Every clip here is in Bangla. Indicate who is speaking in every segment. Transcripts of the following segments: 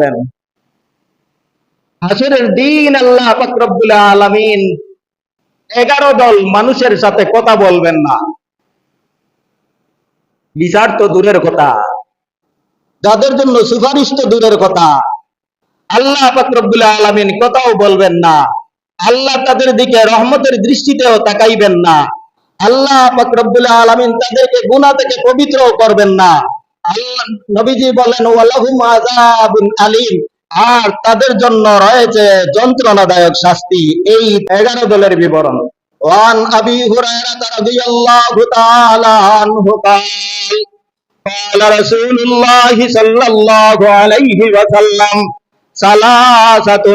Speaker 1: রাখবেন হাসরের দিন আল্লাহ পাক রব্বুল আলামিন এগারো দল মানুষের সাথে কথা বলবেন না। বিচার তো দূরের কথা। যাদের জন্য সুপারিশ তো দূরের কথা। আল্লাহ পাক রব্বুল আলামিন কথাও বলবেন না। আল্লাহ তাদের দিকে রহমতের দৃষ্টিতেও তাকাইবেন না। আল্লাহ পাক রব্বুল আলামিন তাদেরকে গুনাহ থেকে পবিত্র করবেন না। আল্লাহ নবীজি বলেন ওয়ালাহুম আযাবুন আলিম আর তাদের জন্য রয়েছে যন্ত্রণাদায়ক শাস্তি এই এগারো দলের বিবরণ ওয়ান আবি হুরায়রা রাদিয়াল্লাহু তাআলা আনহু قال قال رسول الله صلى الله عليه وسلم ثلاثة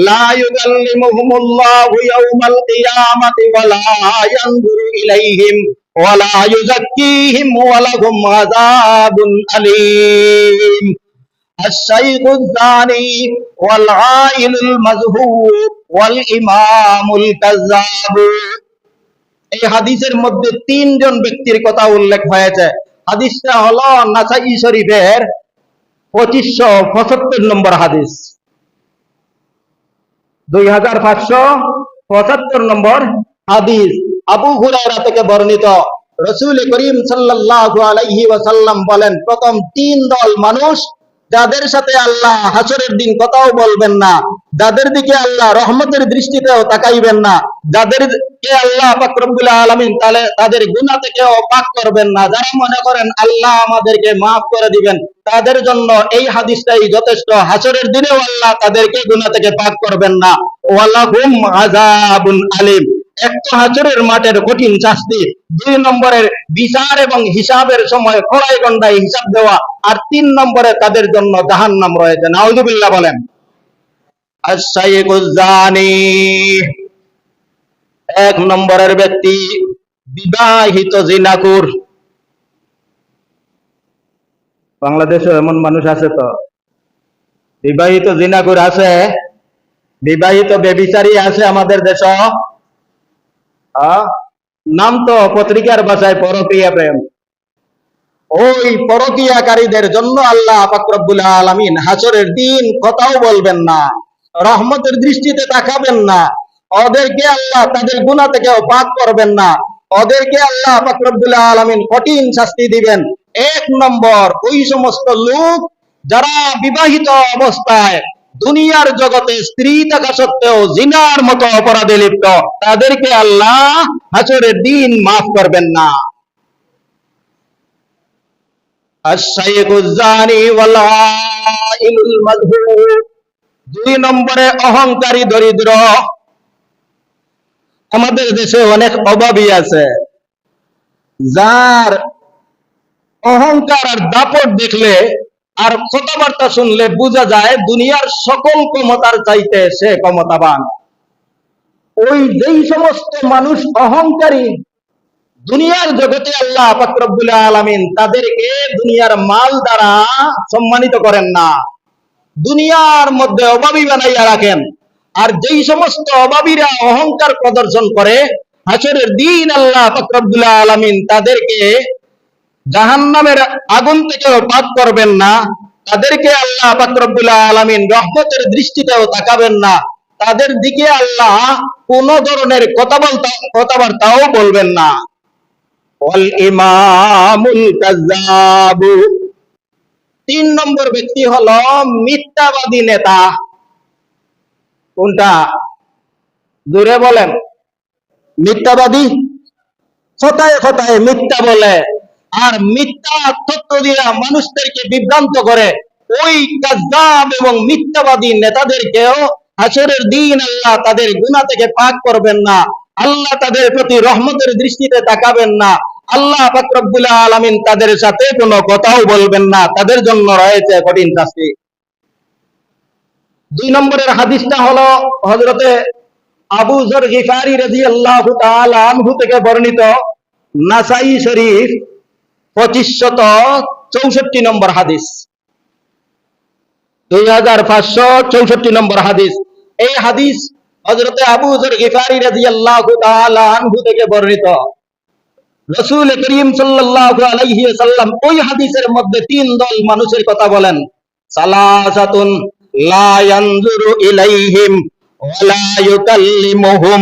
Speaker 1: لا يكلمهم الله يوم القيامة ولا ينظر إليهم ولا يزكيهم ولهم عذاب أليم الشيخ الزاني والعائل المزهور والإمام الكذاب এই হাদিসের মধ্যে তিনজন ব্যক্তির কথা উল্লেখ হয়েছে হাদিসটা হলো নাসাই শরীফের পঁচিশশো পঁচাত্তর নম্বর হাদিস দুই হাজার পাঁচশো পঁচাত্তর নম্বর হাদিস আবু হুরায়রা থেকে বর্ণিত। রসুল করিম সাল্লাল্লাহু আলাইহি ওয়াসাল্লাম বলেন, প্রথম তিন দল মানুষ, যাদের সাথে আল্লাহ হাসরের দিন কথাও বলবেন না, যাদের দিকে আল্লাহ রহমতের দৃষ্টিতেও তাকাইবেন না, যাদেরকে আল্লাহ পাক রব্বুল আলামিন তাহলে তাদের গুনাহ থেকেও পাক করবেন না, যারা মনে করেন আল্লাহ আমাদেরকে মাফ করে দিবেন, তাদের জন্য এই হাদিসটাই যথেষ্ট। হাসরের দিনেও আল্লাহ তাদেরকে গুনাহ থেকে পাক করবেন না। ওয়ালাহুম আযাবুন আলিম। এক তো মাঠের কঠিন শাস্তি। দুই নম্বরের বিচার এবং হিসাবের সময় গন্ডায় হিসাব দেওয়া আর তিন নম্বরে তাদের জন্য জাহান নাম রয়েছে। নাউজুবিল্লাহ বলেন। এক নম্বরের ব্যক্তি বিবাহিত জিনাকুর। বাংলাদেশে এমন মানুষ আছে তো। বিবাহিত জিনাকুর আছে, বিবাহিত বেবিচারী আছে আমাদের দেশ। নাম তো পত্রিকার ভাষায় পরকীয়া প্রেম। ওই পরকীয়াকারীদের জন্য আল্লাহ ফাকরবুল আলমিন হাসরের দিন কথাও বলবেন না, রহমতের দৃষ্টিতে তাকাবেন না, ওদেরকে আল্লাহ তাদের গুণা থেকেও পাক করবেন না, ওদেরকে আল্লাহ ফাকরবুল আলমিন কঠিন শাস্তি দিবেন। এক নম্বর, ওই সমস্ত লোক যারা বিবাহিত অবস্থায় দুনিয়ার জগতে স্ত্রী থাকা সত্ত্বেও জিনার মতো অপরাধে লিপ্ত, তাদেরকে আল্লাহ হাসরের দিন মাফ করবেন না। দুই নম্বরে অহংকারী দরিদ্র। আমাদের দেশে অনেক অভাবী আছে। যার অহংকার আর দাপট দেখলে আর কথাবার্তা শুনলে বোঝা যায় দুনিয়ার সকল ক্ষমতার চাইতে সে ক্ষমতাবান। ওই যেই সমস্ত মানুষ অহংকারী, দুনিয়ার জগতে আল্লাহ ফাকরবুল আলমিন তাদেরকে দুনিয়ার মাল দ্বারা সম্মানিত করেন না। দুনিয়ার মধ্যে অভাবী বানাইয়া রাখেন। আর যেই সমস্ত অভাবীরা অহংকার প্রদর্শন করে, হাসরের দিন আল্লাহ ফাকরবুল আলমিন তাদেরকে জাহান্নামের আগুন থেকেও পাক করবেন না। তাদেরকে আল্লাহ ফাকরবুল আলমিন রহমতের দৃষ্টিতেও তাকাবেন না। তাদের দিকে আল্লাহ কোন ধরনের কথা বলতে কথাবার্তাও বলবেন না। তিন নম্বর ব্যক্তি হলো মিথ্যাবাদী নেতা। কোনটা? দূরে বলেন। মিথ্যাবাদী? কথায় কথায় মিথ্যা বলে। আর মিথ্যা তত্ত্ব দিয়া মানুষদেরকে বিভ্রান্ত করে, ওই কাজ্জাব এবং মিথ্যাবাদী নেতাদেরকেও হাসরের দিন আল্লাহ তাদের গুনাহ থেকে পাক করবেন না। আল্লাহ তাদের প্রতি রহমতের দৃষ্টিতে তাকাবেন না। আল্লাহ ফাকরুল আলমিন তাদের সাথে কোনো কথাও বলবেন না। তাদের জন্য রয়েছে কঠিন শাস্তি। দুই নম্বরের হাদিসটা হলো হজরতে আবু জর গিফারি রাদিয়াল্লাহু তাআলা আনহু থেকে বর্ণিত, নাসাই শরীফ পঁচিশশত চৌষট্টি নম্বর হাদিস। দুই হাজার পাঁচশো চৌষট্টি নম্বর হাদিস। এই হাদিস হজরতে আবু গিফারি তাআলা আনহু থেকে বর্ণিত। রসুল করিম সাল্লাল্লাহু আলাইহি সাল্লাম ওই হাদিসের মধ্যে তিন দল মানুষের কথা বলেন। সালাসাতুন লা ইয়ানজুরু ইলাইহিম ওয়ালা ইউকাল্লিমুহুম।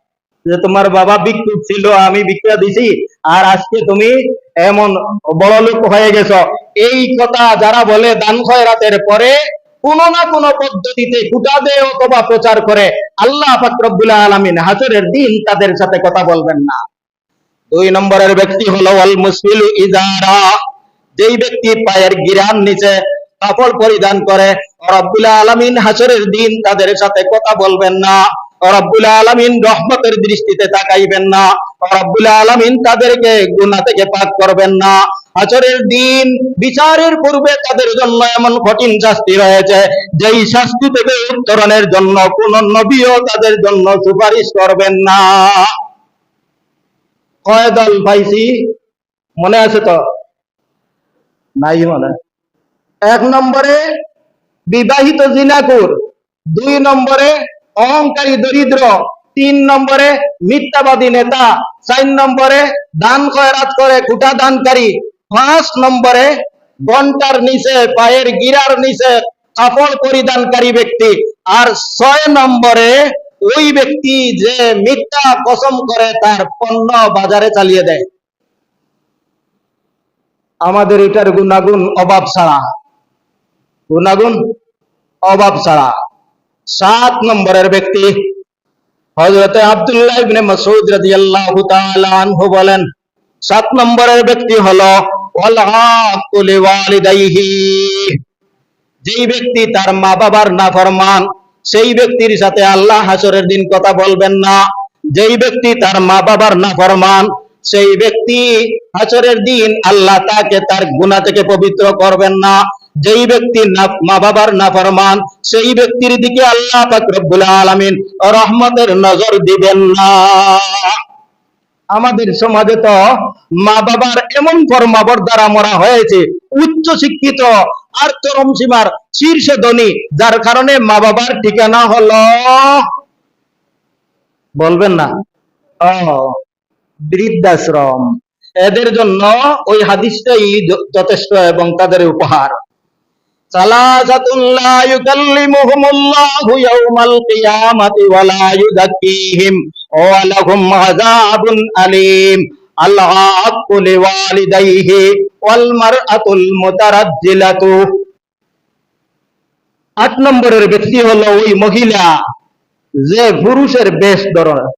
Speaker 1: যে তোমার বাবা ভিক্ষুক ছিল, আমি ভিক্ষা দিছি, আর আজকে তুমি এমন বড় লোক হয়ে গেছো। এই কথা যারা বলে দান খয়রাতের পরে, কোনো না পদ্ধতিতে কুটা দেয় অথবা প্রচার করে, আল্লাহ আলামিন দিন তাদের সাথে কথা বলবেন না। দুই নম্বরের ব্যক্তি হলো মুসবিলু ইজারা যেই ব্যক্তি পায়ের গিরান নিচে কাপড় পরিধান করে, রব্বুল আলামিন হাসরের দিন তাদের সাথে কথা বলবেন না। রব্বুল আলামিন রহমতের দৃষ্টিতে তাকাইবেন না। রব্বুল আলামিন তাদেরকে গুনাহ থেকে পাক করবেন না। আচরের দিন বিচারের পূর্বে তাদের জন্য এমন কঠিন শাস্তি রয়েছে, যেই শাস্তি থেকে উত্তরণের জন্য কোন নবীও তাদের জন্য সুপারিশ করবেন না। কয় দল পাইছি? মনে আছে তো? নাই মনে। এক নম্বরে বিবাহিত জিনাকুর, দুই নম্বরে অহংকারী দরিদ্র, তিন নম্বরে মিথ্যাবাদী নেতা, চার নম্বরে দান খয়রাত করে কুটা দানকারী, পাঁচ নম্বরে ঘণ্টার নিচে, পায়ের গিরার নিচে কাপড় পরিধানকারী ব্যক্তি, আর ছয় নম্বরে ওই ব্যক্তি যে মিথ্যা কসম করে তার পণ্য বাজারে চালিয়ে দেয়। আমাদের এটার গুণাগুণ অভাব ছাড়া। গুণাগুণ অভাব ছাড়া। সাত নম্বরের ব্যক্তি হযরত আব্দুল্লাহ ইবনে মাসউদ রাদিয়াল্লাহু তাআলা আনহু বলেন সাত নম্বরের ব্যক্তি হলো ওয়াল হাক্কু লিওয়ালিদাইহি যেই ব্যক্তি তার মা বাবার নাফরমান সেই ব্যক্তির সাথে আল্লাহ হাসরের দিন কথা বলবেন না। যেই ব্যক্তি তার মা বাবার নাফরমান, সেই ব্যক্তি হাসরের দিন আল্লাহ তাকে তার গুনাহ থেকে পবিত্র করবেন না। যেই ব্যক্তি মা বাবার নাফরমান, সেই ব্যক্তির দিকে আল্লাহ রব্বুল আলামিন রহমতের নজর দিবেন না। আমাদের সমাজে তো মা বাবার এমন কর্মাবর দ্বারা মরা হয়েছে, উচ্চ শিক্ষিত আর চরম সীমার শীর্ষে ধনী, যার কারণে মা বাবার ঠিকানা হলো বলবেন না? বৃদ্ধাশ্রম। এদের জন্য ওই হাদিসটাই যথেষ্ট এবং তাদের উপহার। আট নম্বরের ব্যক্তি হলো ওই মহিলা যে পুরুষের বেশ ধরনের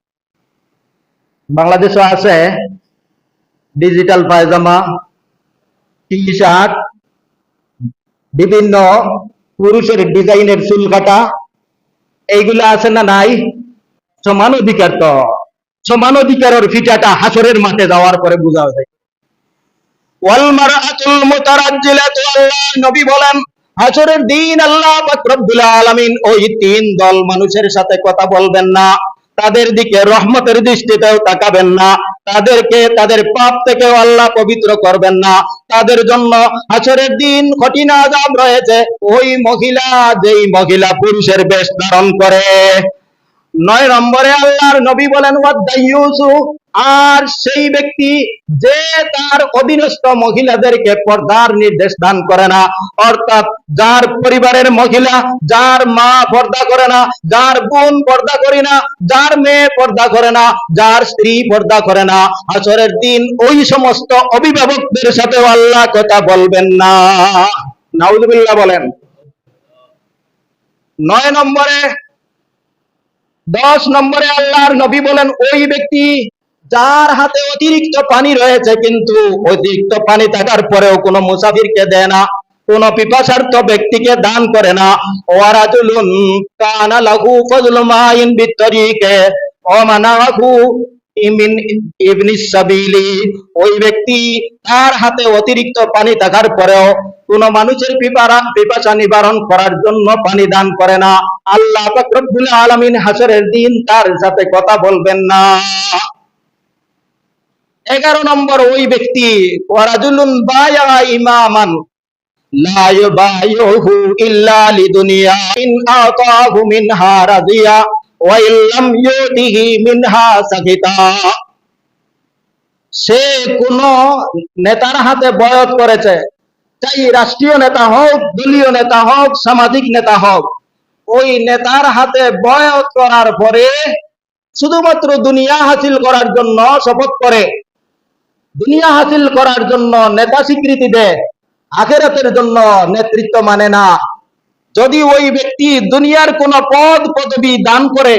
Speaker 1: বাংলাদেশে আছে ডিজিটাল পায়জামা টি শার্ট বিভিন্ন পুরুষের ডিজাইনের চুল কাটা, এইগুলা আছে না নাই? সমান অধিকার তো। সমান অধিকারের ফিটাটা হাসরের মাঠে যাওয়ার পরে বোঝা যায়। নবী বলেন দিন আল্লাহ ওই তিন দল মানুষের সাথে কথা বলবেন না, তাদের দিকে রহমতের দৃষ্টিতেও তাকাবেন না তাদেরকে তাদের পাপ থেকে আল্লাহ পবিত্র করবেন না। তাদের জন্য হাসরের দিন কঠিন আজাম রয়েছে। ওই মহিলা যেই মহিলা পুরুষের বেশ ধারণ করে। নয় নম্বরে আল্লাহর নবী বলেন আর সেই ব্যক্তি যে তার অধীনস্থ মহিলাদেরকে পর্দার নির্দেশ দান করে না, অর্থাৎ যার পরিবারের মহিলা, যার মা পর্দা করে না, যার বোন পর্দা করে না, যার মেয়ে পর্দা করে না, যার স্ত্রী পর্দা করে না, আসরের দিন ওই সমস্ত অভিভাবকদের সাথে আল্লাহ কথা বলবেন না। নাউজুবিল্লাহ বলেন। নয় নম্বরে, দশ নম্বরে আল্লাহর নবী বলেন, ওই ব্যক্তি যার হাতে অতিরিক্ত পানি রয়েছে কিন্তু অতিরিক্ত পানি থাকার পরেও কোনো মুসাফিরকে দেয় না, কোন পিপাসার্থ ব্যক্তিকে দান করে না। ওই ব্যক্তি তার হাতে অতিরিক্ত পানি থাকার পরেও কোন মানুষের পিপাসা নিবারণ করার জন্য পানি দান করে না। আল্লাহ আলমিন হাসরের দিন তার সাথে কথা বলবেন না। এগারো নম্বর ওই ব্যক্তি সে কোন নেতার হাতে বয়ত করেছে, চাই রাষ্ট্রীয় নেতা হোক, দলীয় নেতা হোক, সামাজিক নেতা হোক। ওই নেতার হাতে বয়ত করার পরে শুধুমাত্র দুনিয়া হাসিল করার জন্য শপথ করে। দুনিয়া হাসিল করার জন্য নেতা স্বীকৃতি দেয় আখেরাতের জন্য নেতৃত্ব মানে না। যদি ওই ব্যক্তি দুনিয়ার কোন পদ পদবি দান করে,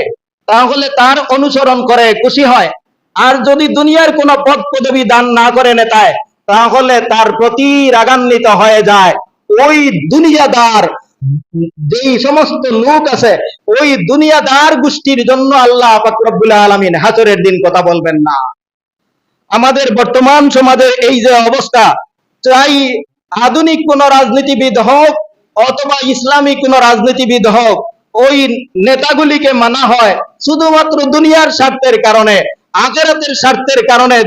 Speaker 1: তাহলে তার অনুসরণ করে খুশি হয়। আর যদি দুনিয়ার কোন পদ পদবি দান না করে নেতায়, তাহলে তার প্রতি রাগান্বিত হয়ে যায়। ওই দুনিয়াদার যেই সমস্ত লোক আছে, ওই দুনিয়াদার গোষ্ঠীর জন্য আল্লাহ পাক রব্বুল আলামিন হাসরের দিন কথা বলবেন না। আমাদের বর্তমান সমাজের এই যে অবস্থা, চাই আধুনিক কোন রাজনীতিবিদ হোক অথবা ইসলামী কোন রাজনীতিবিদ হোক, ওই নেতাগুলিকে মানা হয় শুধুমাত্র দুনিয়ার স্বার্থের কারণে, আখেরাতের স্বার্থের কারণে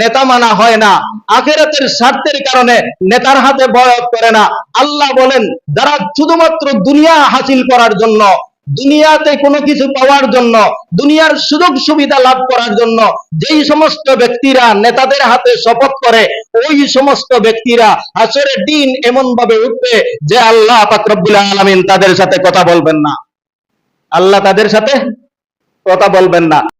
Speaker 1: নেতা মানা হয় না, আখেরাতের স্বার্থের কারণে নেতার হাতে বয়স করে না। আল্লাহ বলেন, যারা শুধুমাত্র দুনিয়া হাসিল করার জন্য দুনিয়াতে কোনো কিছু পাওয়ার জন্য, দুনিয়ার সুযোগ সুবিধা লাভ করার জন্য যেই সমস্ত ব্যক্তিরা নেতাদের হাতে শপথ করে, ওই সমস্ত ব্যক্তিরা আসরে দিন এমন ভাবে উঠবে যে আল্লাহ পাকরবুল আলমিন আলামিন তাদের সাথে কথা বলবেন না। আল্লাহ তাদের সাথে কথা বলবেন না।